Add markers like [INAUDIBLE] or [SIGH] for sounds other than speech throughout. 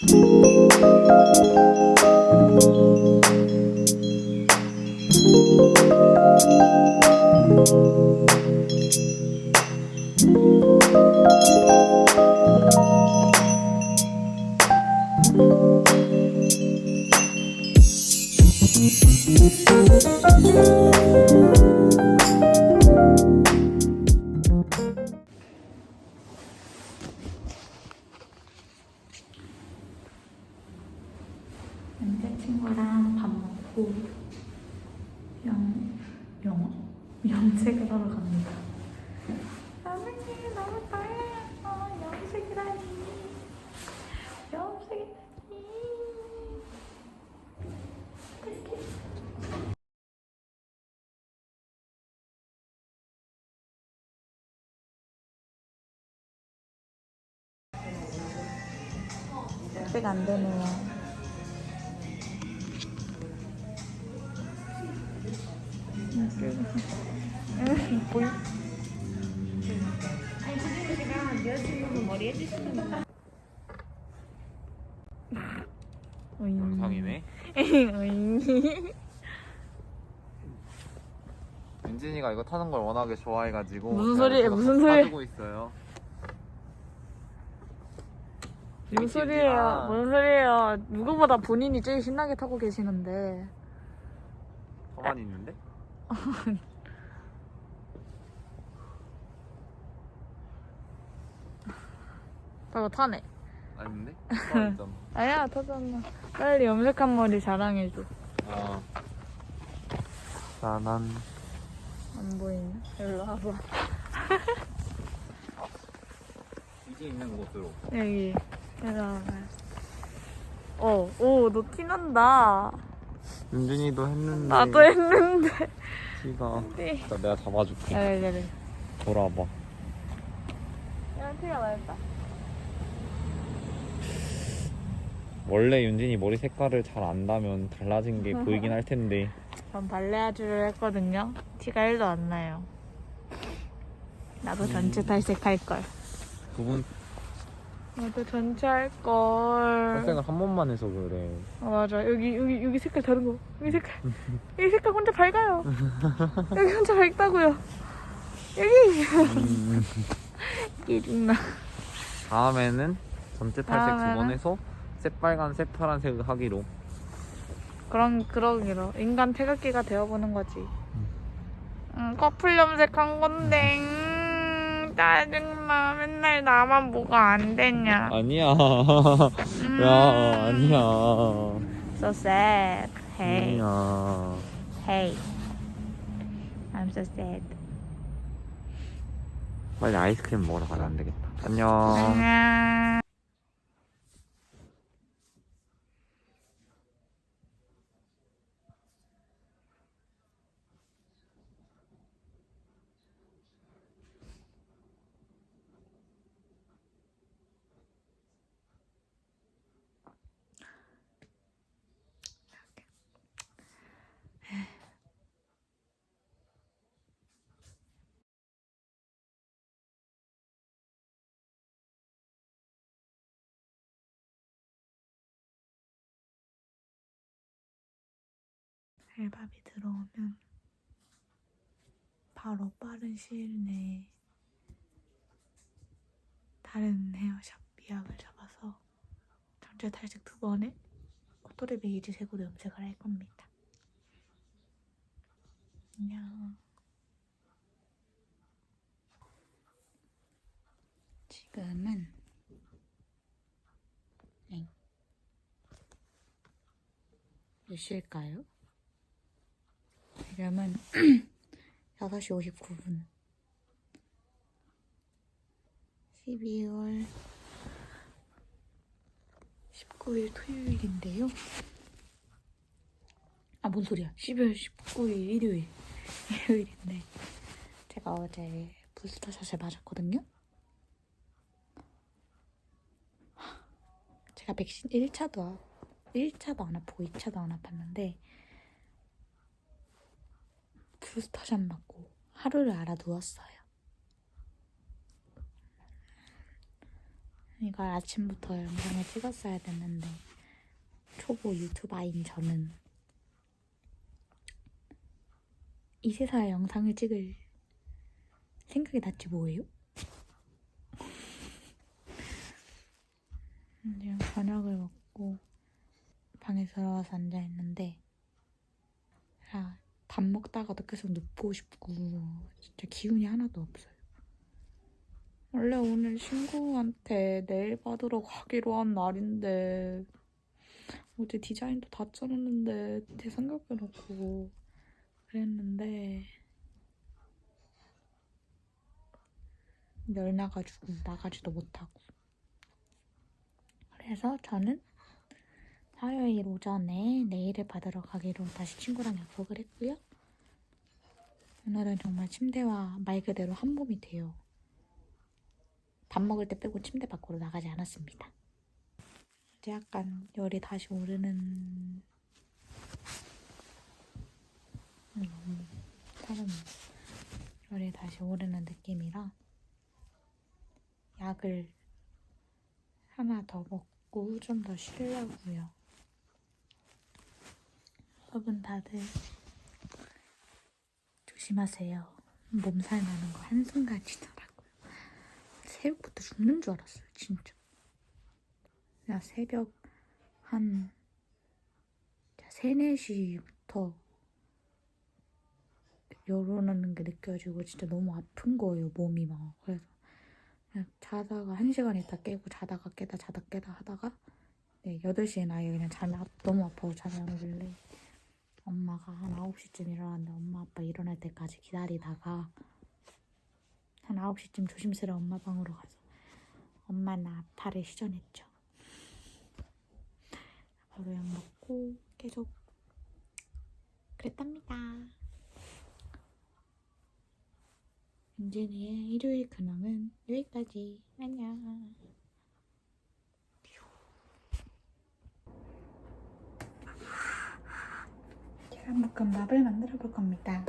남자 염색을 하러 갑니다. 선생님 너무 떨려요. 염색이라니. 염색이라니. 염색 안 되네요. 보여? 영상이네. 어잉. 윤진이가 이거 타는 걸 워낙에 좋아해가지고 무슨 제가 소리예요? 무슨 소리- 타주고 있어요. 무슨 소리예요? 무슨 소리예요? 누구보다 본인이 제일 신나게 타고 계시는데. 가만히 있는데? [LAUGHS] 저거 타네. 아닌데? [LAUGHS] 아야, 타잖아. 빨리 염색한 머리 자랑해줘. 아. 나난 안 보이네. 일로 와봐. [LAUGHS] 이제 있는 곳으로. 여기. 일로 와봐. 어, 오, 너 티난다. 윤진이도 했는데. 나도 했는데. 티가. 네. 일단 내가 잡아줄게. 그래, 그래. 돌아봐. 야, 티가 나겠다. 원래 윤진이 머리 색깔을 잘 안다면 달라진 게 보이긴 할 텐데. [LAUGHS] 전 발레아주를 했거든요. 티가 1도 안 나요. 나도 전체 탈색 할 걸. 두분 나도 전체 할 걸. 탈색을 한 번만 해서 그래. 아 맞아. 여기 여기 여기 색깔 다른 거. 여기 색깔. [LAUGHS] 여기 색깔 혼자 밝아요. [LAUGHS] 여기 혼자 밝다고요. 여기. 음, 기린나. 다음에는 전체 탈색 두 번 다음에는? 해서 새빨간, 새파란색을 하기로. 그런 그러기로 인간 태극기가 되어보는 거지. 응, 커플 염색한 건데 음, 짜증나. 맨날 나만 뭐가 안 되냐. 아니야. [LAUGHS] 음. 야, 아니야. So sad. Hey, 아니야. hey. I'm so sad. 빨리 아이스크림 먹으러 가야 안 되겠다. 안녕. 안녕. 알바비 들어오면 바로 빠른 시일 내에 다른 헤어샵 예약을 잡아서 전체 탈색 두 번에 코토리 베이지 색으로 염색을 할 겁니다. 안녕. 지금은 엥. 몇 시일까요? 지금은 6시 59분. 12월 19일 토요일인데요. 아 뭔 소리야? 12월 19일 일요일. [LAUGHS] 일요일인데 제가 어제 부스터샷을 맞았거든요. 제가 백신 1차도 1차도 안 아프고 2차도 안 아팠는데 부스터샷 맞고 하루를 알아 누웠어요. 이걸 아침부터 영상을 찍었어야 됐는데 초보 유튜버인 저는 이세사의 영상을 찍을 생각이 났지 뭐예요? [LAUGHS] 지금 저녁을 먹고 방에 들어와서 앉아있는데 아, 밥 먹다가도 계속 눕고 싶고 진짜 기운이 하나도 없어요. 원래 오늘 친구한테 네일 받으러 가기로 한 날인데 어제 디자인도 다 짜놨는데 제 삼겹해놓고 그랬는데 열나가지고 나가지도 못하고 그래서 저는 화요일 오전에 네일을 받으러 가기로 다시 친구랑 약속을 했고요. 오늘은 정말 침대와 말 그대로 한 몸이 돼요. 밥 먹을 때 빼고 침대 밖으로 나가지 않았습니다. 이제 약간 열이 다시 오르는 음, 사람 열이 다시 오르는 느낌이라 약을 하나 더 먹고 좀 더 쉬려고요. 여러분 다들 조심하세요. 몸살 나는 거 한순간이더라고요. 새벽부터 죽는 줄 알았어요, 진짜. 야, 새벽 한 3, 4시부터 열 오르는 게 느껴지고 진짜 너무 아픈 거예요, 몸이 막. 그래서 그냥 자다가 한 시간 있다 깨고 자다가 깨다 자다 깨다 하다가 네, 8시에 아예 그냥 잠이 아- 너무 아파서 잠이 안 오길래 엄마가 한 9시쯤 일어났는데 엄마 아빠 일어날 때까지 기다리다가 한 9시쯤 조심스레 엄마 방으로 가서 엄마는 아파를 시전했죠. 바로 약 먹고 계속 그랬답니다. 윤진이의 일요일 근황은 여기까지. 안녕. 계란볶음밥을 만들어 볼 겁니다.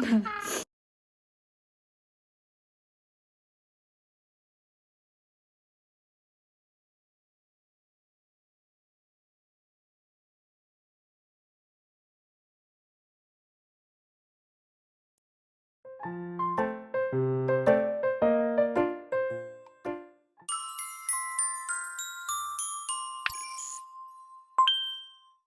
tas.